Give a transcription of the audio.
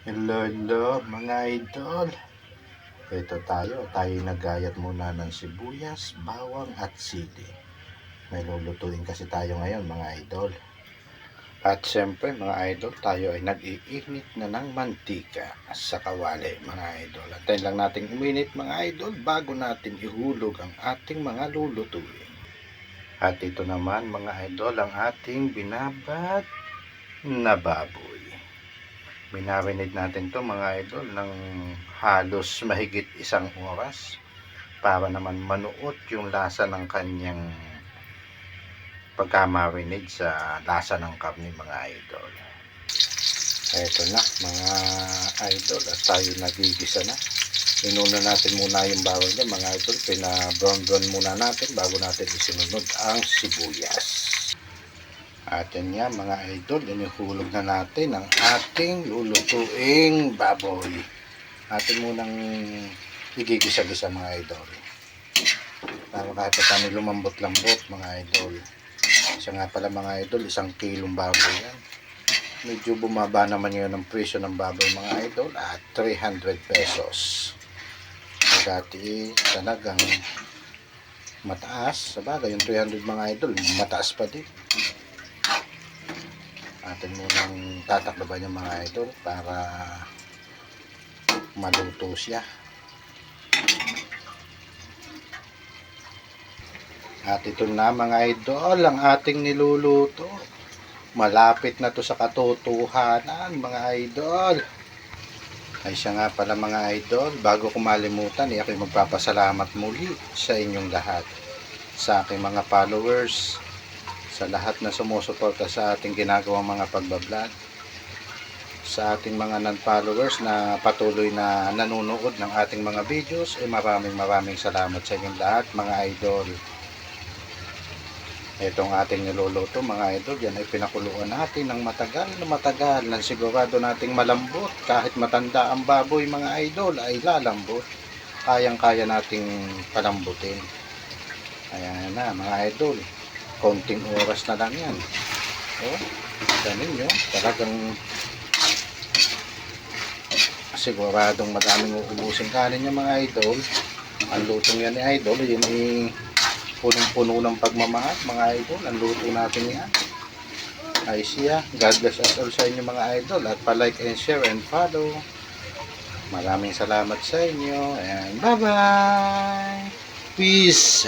Hello, hello, mga idol. Ito tayo, tayo nagayat muna ng sibuyas, bawang at sili. May lulutuin kasi tayo ngayon, mga idol. At siyempre, mga idol, tayo ay nag-iinit na ng mantika sa kawali, mga idol. Antayin lang natin uminit, mga idol, bago natin ihulog ang ating mga lulutuin. At ito naman, mga idol, ang ating binabad na baboy. Minarinate natin to mga idol ng halos mahigit isang oras para naman manuot yung lasa ng kanyang pagkamarinate sa lasa ng karne mga idol. Eto na mga idol at tayo nagigisa na. Inuna natin muna yung bawal niya mga idol. Pina-brown brown muna natin bago natin isinunod ang sibuyas. At yan mga idol, inihulog na natin ang ating lulutuing baboy. Atin munang igigisa-gisa mga idol. Para kahit paano lumambot-lambot mga idol. Isa nga pala mga idol, isang kilong baboy yan. Medyo bumaba naman ngayon ang presyo ng baboy mga idol at 300 pesos. Dati talagang mataas. Sa bagay, yung 300 mga idol, mataas pa din atin munang tatakloban yung mga idol para maluto siya. At ito na mga idol ang ating niluluto. Malapit na to sa katotohanan mga idol. Ay siya nga pala mga idol bago ko malimutan ay ako'y magpapasalamat muli sa inyong lahat sa aking mga followers sa lahat na sumusuporta sa ating ginagawang mga pagbablog sa ating mga non-followers na patuloy na nanonood ng ating mga videos ay maraming maraming salamat sa inyong lahat mga idol. Itong ating niluluto mga idol yan ay pinakuluan natin ng matagal na matagal na sigurado nating malambot. Kahit matanda ang baboy mga idol ay lalambot. Kayang kaya nating palambutin. Ayan na mga idol konting oras na lang yan. Oh, ganun nyo. Talagang siguradong madaming uubusin kanin yung mga idol. Ang lutong yan ni idol, yun ay punong-puno ng pagmamahal mga idol. Ang luto natin yan. Ay siya. God bless us all sa inyo mga idol. At pa-like and share and follow. Maraming salamat sa inyo. And bye-bye. Peace.